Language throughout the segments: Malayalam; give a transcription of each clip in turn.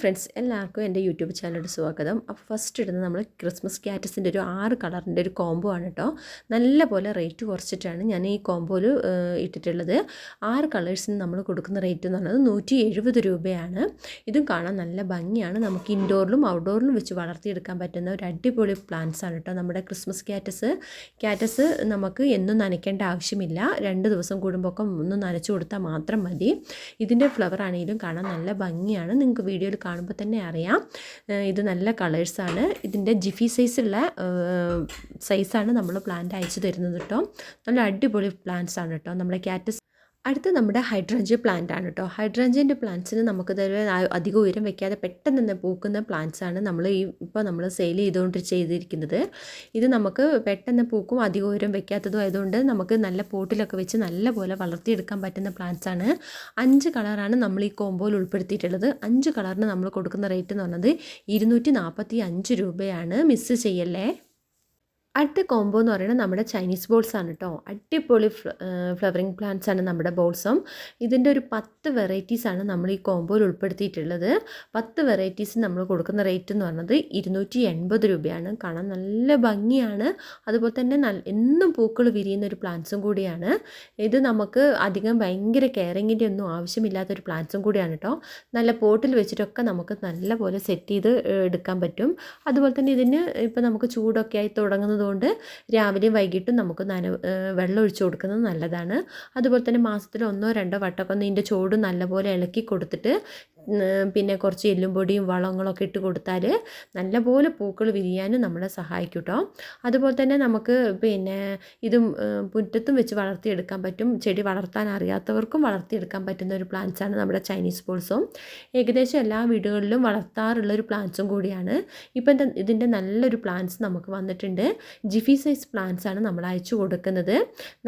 ഫ്രണ്ട്സ് എല്ലാവർക്കും എന്റെ യൂട്യൂബ് ചാനലിലോട്ട് സ്വാഗതം. അപ്പോൾ ഫസ്റ്റ് ഇടുന്നത് നമ്മൾ ക്രിസ്മസ് ക്യാറ്റസിന്റെ ഒരു ആറ് കളറിന്റെ ഒരു കോംബോ ആണ് കേട്ടോ. നല്ല പോലെ റേറ്റ് കുറച്ചിട്ടാണ് ഞാൻ ഈ കോംബോയിൽ ഇട്ടിട്ടുള്ളത്. ആറ് കളേഴ്സിന് നമ്മൾ കൊടുക്കുന്ന റേറ്റ് എന്ന് പറയുന്നത് നൂറ്റി എഴുപത് രൂപയാണ്. ഇതും കാണാൻ നല്ല ഭംഗിയാണ്. നമുക്ക് ഇൻഡോറിലും ഔട്ട്ഡോറിലും വെച്ച് വളർത്തിയെടുക്കാൻ പറ്റുന്ന ഒരു അടിപൊളി പ്ലാന്റ്സ് ആണ് കേട്ടോ നമ്മുടെ ക്രിസ്മസ് ക്യാറ്റസ് ക്യാറ്റസ് നമുക്ക് എന്നും നനയ്ക്കേണ്ട ആവശ്യമില്ല. രണ്ട് ദിവസം കൂടുമ്പോൾ ഒക്കെ ഒന്ന് നനച്ചു കൊടുത്താൽ മാത്രം മതി. ഇതിന്റെ ഫ്ലവർ ആണെങ്കിലും കാണാൻ നല്ല ഭംഗിയാണ്. നിങ്ങൾക്ക് വീഡിയോയിൽ കാണുമ്പോൾ തന്നെ അറിയാം. ഇത് നല്ല കളേഴ്സാണ് ഇതിന്റെ ജിഫി സൈസുള്ള സൈസാണ് നമ്മൾ പ്ലാന്റ് അയച്ചു തരുന്നത് കേട്ടോ നല്ല അടിപൊളി പ്ലാന്റ്സ് ആണ് കേട്ടോ നമ്മുടെ ക്യാറ്റസ് അടുത്ത് നമ്മുടെ ഹൈഡ്രഞ്ച് പ്ലാന്റ് ആണ് കേട്ടോ ഹൈഡ്രഞ്ചിന്റെ പ്ലാന്റ്സിന് നമുക്ക് അധികം ഉയരം വെക്കാതെ പെട്ടെന്ന് തന്നെ പൂക്കുന്ന പ്ലാന്റ്സ് ആണ് നമ്മൾ ഈ ഇപ്പോൾ നമ്മൾ സെയിൽ ചെയ്തുകൊണ്ട് ചെയ്തിരിക്കുന്നത്. ഇത് നമുക്ക് പെട്ടെന്ന് പൂക്കും അധികം ഉയരം വെക്കാത്തതും ആയതുകൊണ്ട് നമുക്ക് നല്ല പോട്ടിലൊക്കെ വെച്ച് നല്ല പോലെ വളർത്തിയെടുക്കാൻ പറ്റുന്ന പ്ലാന്റ്സ് ആണ്. അഞ്ച് കളറാണ് നമ്മൾ ഈ കോമ്പോയിൽ ഉൾപ്പെടുത്തിയിട്ടുള്ളത്. അഞ്ച് കളറിന് നമ്മൾ കൊടുക്കുന്ന റേറ്റ് എന്ന് പറഞ്ഞത് ഇരുന്നൂറ്റി നാൽപ്പത്തി അഞ്ച് രൂപയാണ്. മിസ് ചെയ്യല്ലേ? അടുത്ത കോംബോ എന്ന് പറയുന്നത് നമ്മുടെ ചൈനീസ് ബോൾസ് ആണ് കേട്ടോ അടിപൊളി ഫ്ലവറിങ് പ്ലാന്റ്സ് ആണ് നമ്മുടെ ബോൾസും ഇതിന്റെ ഒരു പത്ത് വെറൈറ്റീസ് ആണ് നമ്മൾ ഈ കോംബോയിൽ ഉൾപ്പെടുത്തിയിട്ടുള്ളത്. പത്ത് വെറൈറ്റീസ് നമ്മൾ കൊടുക്കുന്ന റേറ്റ് എന്ന് പറയുന്നത് ഇരുന്നൂറ്റി എൺപത് രൂപയാണ്. കാണാൻ നല്ല ഭംഗിയാണ്. അതുപോലെ തന്നെ നല്ല എന്നും പൂക്കൾ വിരിയുന്ന ഒരു പ്ലാന്റ്സും കൂടിയാണ്. ഇത് നമുക്ക് അധികം ഭയങ്കര കെയറിങ്ങിന്റെ ഒന്നും ആവശ്യമില്ലാത്ത ഒരു പ്ലാന്റ്സും കൂടിയാണ് കേട്ടോ നല്ല പോട്ടിൽ വെച്ചിട്ടൊക്കെ നമുക്ക് നല്ലപോലെ സെറ്റ് ചെയ്ത് എടുക്കാൻ പറ്റും. അതുപോലെ തന്നെ ഇതിന് ഇപ്പോൾ നമുക്ക് ചൂടൊക്കെ ആയി തുടങ്ങുന്നത് കൊണ്ട് രാവിലെയും വൈകിട്ടും നമുക്ക് നന വെള്ളം ഒഴിച്ചു കൊടുക്കുന്നത് നല്ലതാണ്. അതുപോലെ തന്നെ മാസത്തിൽ ഒന്നോ രണ്ടോ വട്ടമൊക്കെ ഒന്ന് ഇതിന്റെ ചോട് നല്ലപോലെ ഇളക്കി കൊടുത്തിട്ട് പിന്നെ കുറച്ച് എല്ലും പൊടിയും വളങ്ങളൊക്കെ ഇട്ട് കൊടുത്താൽ നല്ലപോലെ പൂക്കൾ വിരിയാനും നമ്മളെ സഹായിക്കും കേട്ടോ അതുപോലെ തന്നെ നമുക്ക് പിന്നെ ഇതും മുറ്റത്തും വെച്ച് വളർത്തിയെടുക്കാൻ പറ്റും. ചെടി വളർത്താൻ അറിയാത്തവർക്കും വളർത്തിയെടുക്കാൻ പറ്റുന്ന ഒരു പ്ലാന്റ്സ് ആണ് നമ്മുടെ ചൈനീസ് ബോൾസും ഏകദേശം എല്ലാ വീടുകളിലും വളർത്താറുള്ള ഒരു പ്ലാന്റ്സും കൂടിയാണ്. ഇപ്പം ഇതിന്റെ നല്ലൊരു പ്ലാന്റ്സ് നമുക്ക് വന്നിട്ടുണ്ട്. ജിഫി സൈസ് പ്ലാന്റ്സ് ആണ് നമ്മൾ അയച്ചു കൊടുക്കുന്നത്.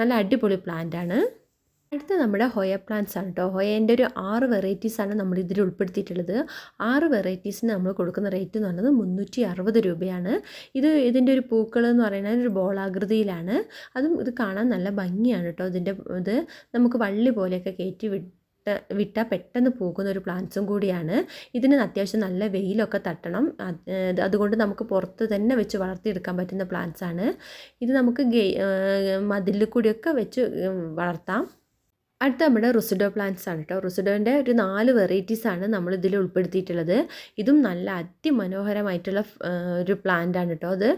നല്ല അടിപൊളി പ്ലാന്റ് ആണ്. അടുത്ത നമ്മുടെ ഹൊയ പ്ലാന്റ്സ് ആണ് കേട്ടോ ഹൊയേന്റെ ഒരു ആറ് വെറൈറ്റീസ് ആണ് നമ്മൾ ഇതിൽ ഉൾപ്പെടുത്തിയിട്ടുള്ളത്. ആറ് വെറൈറ്റീസിന് നമ്മൾ കൊടുക്കുന്ന റേറ്റ് എന്ന് പറയുന്നത് മുന്നൂറ്റി അറുപത് രൂപയാണ്. ഇത് ഇതിന്റെ ഒരു പൂക്കൾ എന്ന് പറയുന്നത് ഒരു ബോളാകൃതിയിലാണ് അതും ഇത് കാണാൻ നല്ല ഭംഗിയാണ് കേട്ടോ ഇതിന്റെ ഇത് നമുക്ക് വള്ളി പോലെയൊക്കെ കയറ്റി വിട്ട് വിട്ടാൽ പെട്ടെന്ന് പോകുന്ന ഒരു പ്ലാന്റ്സും കൂടിയാണ്. ഇതിന് അത്യാവശ്യം നല്ല വെയിലൊക്കെ തട്ടണം. അതുകൊണ്ട് നമുക്ക് പുറത്ത് തന്നെ വെച്ച് വളർത്തിയെടുക്കാൻ പറ്റുന്ന പ്ലാന്റ്സാണ് ഇത് നമുക്ക് മതിലിൽ കൂടിയൊക്കെ വെച്ച് വളർത്താം. അടുത്ത നമ്മുടെ റുസിഡോ പ്ലാന്റ്സ് ആണ് കേട്ടോ റുസിഡോന്റെ ഒരു നാല് വെറൈറ്റീസ് ആണ് നമ്മൾ ഇതിൽ ഉൾപ്പെടുത്തിയിട്ടുള്ളത്. ഇതും നല്ല അതിമനോഹരമായിട്ടുള്ള ഒരു പ്ലാന്റ് ആണ് കേട്ടോ അത്.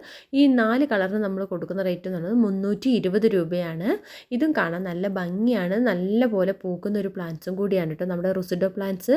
ഈ നാല് കളറിന് നമ്മൾ കൊടുക്കുന്ന റേറ്റ് എന്ന് പറയുന്നത് മുന്നൂറ്റി ഇരുപത് രൂപയാണ്. ഇതും കാണാൻ നല്ല ഭംഗിയാണ്. നല്ല പോലെ പൂക്കുന്ന ഒരു പ്ലാന്റ്സും കൂടിയാണ് കേട്ടോ നമ്മുടെ റുസിഡോ പ്ലാന്റ്സ്